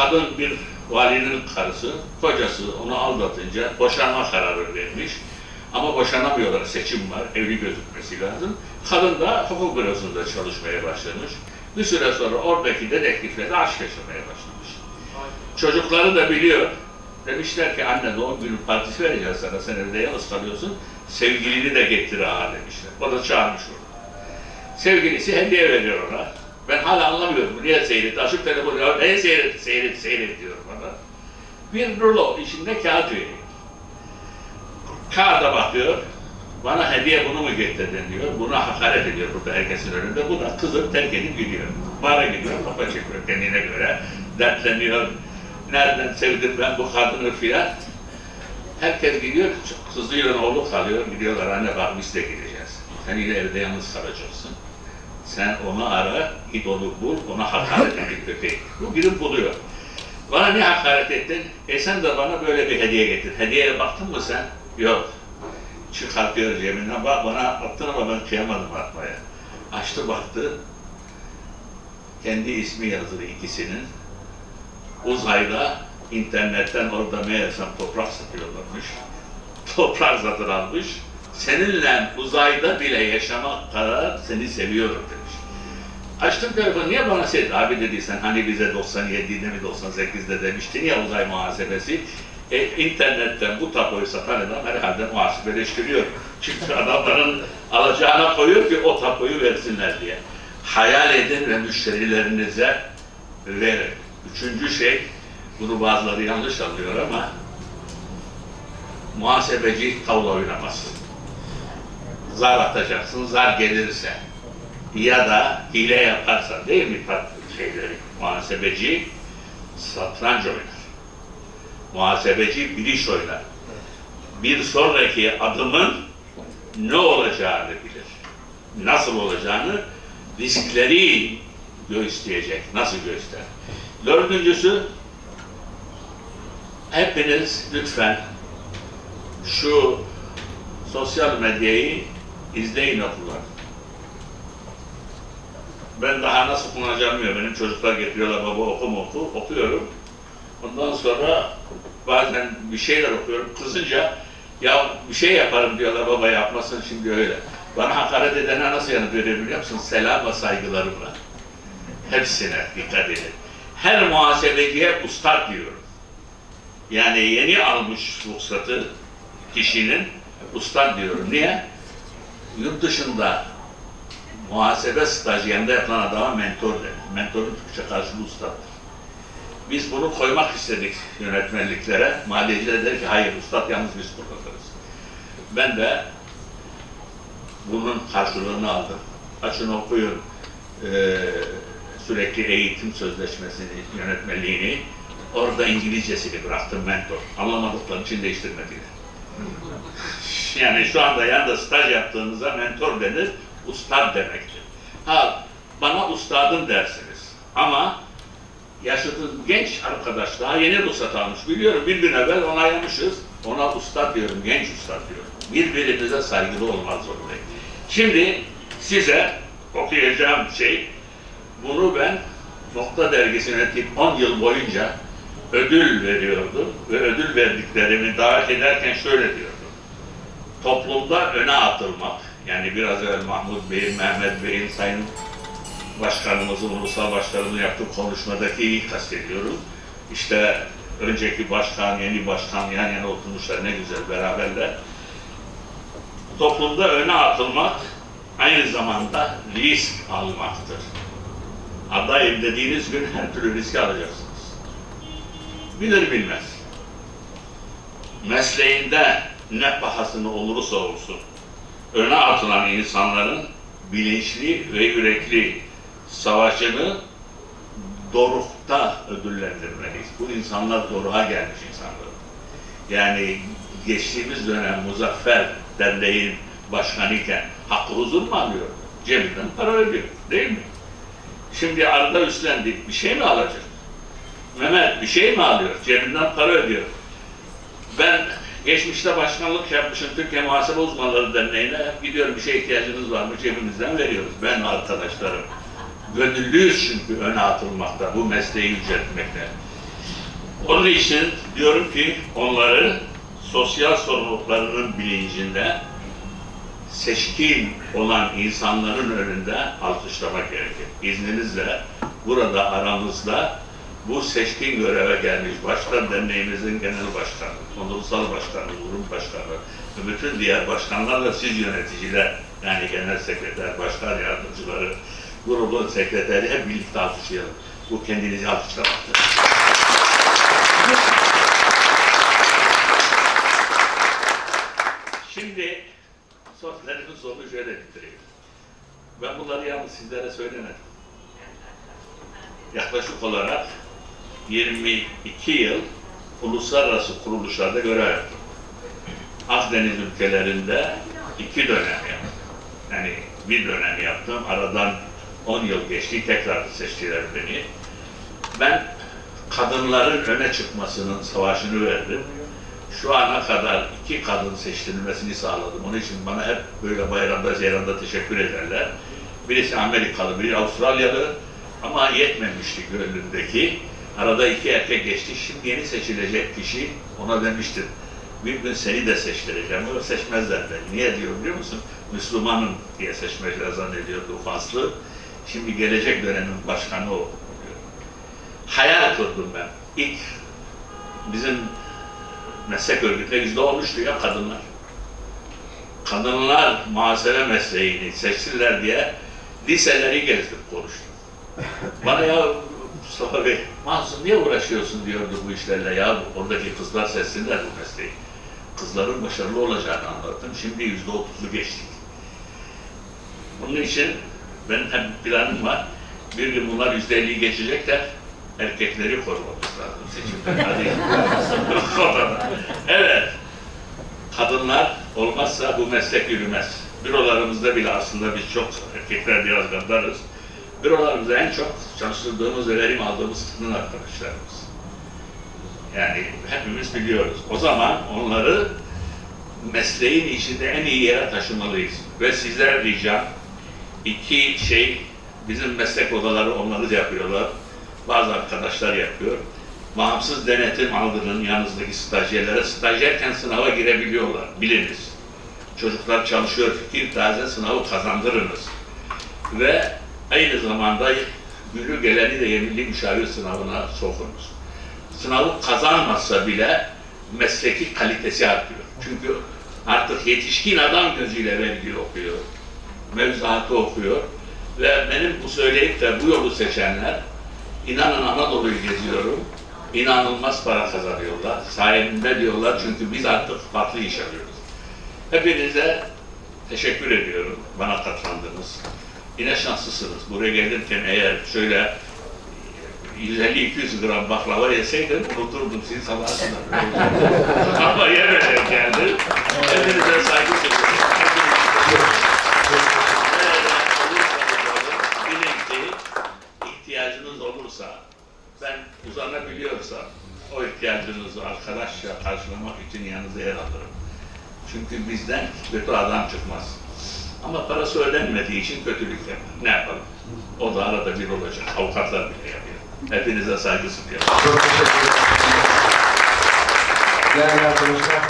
kadın bir valinin karısı, kocası onu aldatınca boşanma kararı vermiş. Ama boşanamıyorlar, seçim var, evli gözükmesi lazım. Kadın da hukuk bürosunda çalışmaya başlamış. Bir süre sonra oradaki dedektifle de aşk yaşamaya başlamış. Çocukları da biliyor. Demişler ki anne doğum günü partisi vereceğiz sana, sen evde yalnız kalıyorsun. Sevgilini de getir ha demişler. O da çağırmış onu. Sevgilisi hediye veriyor ona. Ben hala anlamıyorum. Niye seyretti? Açıp telefonu ya neye seyret, seyret, seyret diyor bana. Bir rulo içinde kağıt veriyor. Kağıda bakıyor. Bana hediye bunu mu getirdin diyor. Buna hakaret ediyor burada herkesin önünde. Bu da kızı terk edip gidiyor. Bara gidiyor, kafa çekiyor kendine göre. Dertleniyor. Nereden sevdim ben bu kadını filan. Herkes gidiyor, kızıyla oğlu kalıyor. Gidiyorlar anne bak biz de gideceğiz. Sen yine evde yalnız kalacaksın. Sen onu ara, git onu bul, ona hakaret edip köpek. Bu gidip buluyor. Bana ne hakaret ettin? E sen de bana böyle bir hediye getir. Hediyeye baktın mı sen? Yok. Çıkartıyor cebinden. Bak bana attın ama ben kıyamadım atmaya. Açtı baktı. Kendi ismi yazılı ikisinin. Uzayda internetten orada meğersem toprak satıyorlarmış. Toprak satın almış. Seninle uzayda bile yaşamak kadar seni seviyorum demiş. Açtım telefonu niye bana şey abi dedi sen hani bize 97'de mi 98'de demiştin ya uzay muhasebesi. E, internetten bu tapoyu satan adam herhalde muhasebeleştiriyor. Çünkü adamların alacağına koyuyor ki o tapoyu versinler diye. Hayal edin ve müşterilerinize verin. Üçüncü şey, bunu bazıları yanlış anlıyor ama muhasebeci tavla oynamaz. Zar atacaksın, zar gelirse ya da hile yaparsa değil mi şeyleri, muhasebeci satranç oynar. Muhasebeci biliş oynar. Bir sonraki adımın ne olacağını bilir. Nasıl olacağını, riskleri gösterecek. Nasıl göster? Dördüncüsü, hepiniz lütfen şu sosyal medyayı izleyin okullar. Ben daha nasıl kullanacağımı bilmiyorum. Benim çocuklar getiriyorlar baba oku mu oku. Okuyorum. Ondan sonra bazen bir şeyler okuyorum. Kızınca ya bir şey yaparım diyorlar baba yapmasın şimdi öyle. Bana hakaret edene nasıl yanıt veriyorum biliyor musun? Selam ve saygılarımla. Hepsine dikkat edin. Her muhasebeciye ustad diyorum. Yani yeni almış ruhsatı kişinin ustad diyorum. Niye? Yurt dışında muhasebe stajyerinde yapılan adama mentor denir. Mentorun Türkçe karşılığı ustattır. Biz bunu koymak istedik yönetmenliklere. Maliyeciler der ki hayır ustad yalnız biz kullanırız. Ben de bunun karşılığını aldım. Açın okuyun ee, sürekli eğitim sözleşmesini, yönetmeliğini. Orada İngilizcesini bıraktım mentor. Anlamadıkları için değiştirmediler. Yani şu anda yanında staj yaptığınızda mentor denir, ustad demektir. Ha, bana ustadın dersiniz. Ama yaşadığım genç arkadaş daha yeni ruhsat almış. Biliyorum bir gün evvel onaylamışız. Ona ustad diyorum, genç ustad diyorum. Birbirimize saygılı olmak zorundayız. Şimdi size okuyacağım şey, bunu ben Nokta Dergisi'ne tip 10 yıl boyunca ödül veriyordum ve ödül verdiklerimi davet ederken şöyle diyordum. Toplumda öne atılmak, yani biraz evvel Mahmut Bey'in, Mehmet Bey'in, Sayın Başkanımızın, Ulusal Başkanımızın yaptığı konuşmadaki iyi kastediyorum. İşte önceki başkan, yeni başkan yan yana oturmuşlar ne güzel beraberler. Toplumda öne atılmak aynı zamanda risk almaktır. Adayım dediğiniz gün her türlü riski alacaksınız. Bilir bilmez. Mesleğinde ne pahasına olursa olsun öne atılan insanların bilinçli ve yürekli savaşını dorukta ödüllendirmeliyiz. Bu insanlar doruğa gelmiş insanlar. Yani geçtiğimiz dönem Muzaffer Derneği'nin başkanı iken hakkı huzur mu alıyor? Cebinden para ödüyor. Değil mi? Şimdi arada üstlendik. Bir şey mi alacak? Mehmet bir şey mi alıyor? Cebinden para ödüyor. Ben geçmişte başkanlık yapmışım Türkiye Muhasebe Uzmanları Derneği'ne. Gidiyorum bir şeye ihtiyacınız var mı cebimizden veriyoruz. Ben arkadaşlarım. Gönüllüyüz çünkü öne atılmakta, bu mesleği yüceltmekte. Onun için diyorum ki onları sosyal sorumluluklarının bilincinde seçkin olan insanların önünde alkışlamak gerekir. İzninizle burada aramızda bu seçkin göreve gelmiş başkan derneğimizin genel başkanı, onursal başkanı, grup başkanı ve bütün diğer başkanlarla siz yöneticiler yani genel sekreter, başkan yardımcıları, grubun sekreteri hep birlikte alkışlayalım. Bu kendinizi alkışlamaktır. Şimdi sözlerimin sonunu şöyle bitireyim. Ben bunları yalnız sizlere söylemedim. Yaklaşık olarak 22 yıl uluslararası kuruluşlarda görev yaptım. Akdeniz ülkelerinde iki dönem yaptım. Yani bir dönem yaptım. Aradan 10 yıl geçti. Tekrar seçtiler beni. Ben kadınların öne çıkmasının savaşını verdim. Şu ana kadar iki kadın seçtirilmesini sağladım. Onun için bana hep böyle bayramda, zeyranda teşekkür ederler. Birisi Amerikalı, biri Avustralyalı ama yetmemişti gönlümdeki. Arada iki erkek geçti. Şimdi yeni seçilecek kişi ona demiştim. Bir gün seni de seçtireceğim. Ama seçmezler beni. Niye diyor biliyor musun? Müslümanım diye seçmekler zannediyordu faslı. Şimdi gelecek dönemin başkanı o. Hayal kurdum ben. İlk bizim meslek örgütüne yüzde olmuştu ya kadınlar. Kadınlar muhasebe mesleğini seçtiler diye liseleri gezdim konuştum. Bana ya Mustafa Bey, Mansur niye uğraşıyorsun diyordu bu işlerle ya oradaki kızlar seçsinler bu mesleği. Kızların başarılı olacağını anlattım. Şimdi yüzde otuzu geçtik. Bunun için benim hep bir planım var. Bir gün bunlar yüzde elliyi geçecekler. Erkekleri korumamız lazım seçimde. Hadi. Evet. Kadınlar olmazsa bu meslek yürümez. Bürolarımızda bile aslında biz çok erkekler biraz gaddarız. Bürolarımızda en çok çalıştırdığımız ve verim aldığımız kadın arkadaşlarımız. Yani hepimiz biliyoruz. O zaman onları mesleğin içinde en iyi yere taşımalıyız. Ve sizler ricam iki şey bizim meslek odaları onları da yapıyorlar. Bazı arkadaşlar yapıyor. Bağımsız denetim aldırın yanınızdaki stajyerlere. Stajyerken sınava girebiliyorlar. Biliniz. Çocuklar çalışıyor fikir taze sınavı kazandırınız. Ve aynı zamanda günü geleni de yeminli müşavir sınavına sokunuz. Sınavı kazanmazsa bile mesleki kalitesi artıyor. Çünkü artık yetişkin adam gözüyle vergi okuyor. Mevzuatı okuyor. Ve benim bu söyleyip de bu yolu seçenler inanın Anadolu'yu geziyorum. İnanılmaz para kazanıyorlar. Sayemde diyorlar çünkü biz artık farklı iş arıyoruz. Hepinize teşekkür ediyorum bana katıldınız. Yine şanslısınız. Buraya gelirken eğer şöyle 150-200 gram baklava yeseydim unuturdum sizi kadar. Ama yemeden geldim. Hepinize saygı sunuyorum. Bilin ki ihtiyacınız olursa, ben uzanabiliyorsam o ihtiyacınızı arkadaşça karşılamak için yanınıza yer alırım. Çünkü bizden kötü adam çıkmaz. Ama parası ödenmediği için kötülük yapar. Ne yapalım? O da arada bir olacak. Avukatlar bile yapıyor. Hepinize saygı sunuyorum. Çok teşekkür ederim. Değerli arkadaşlar,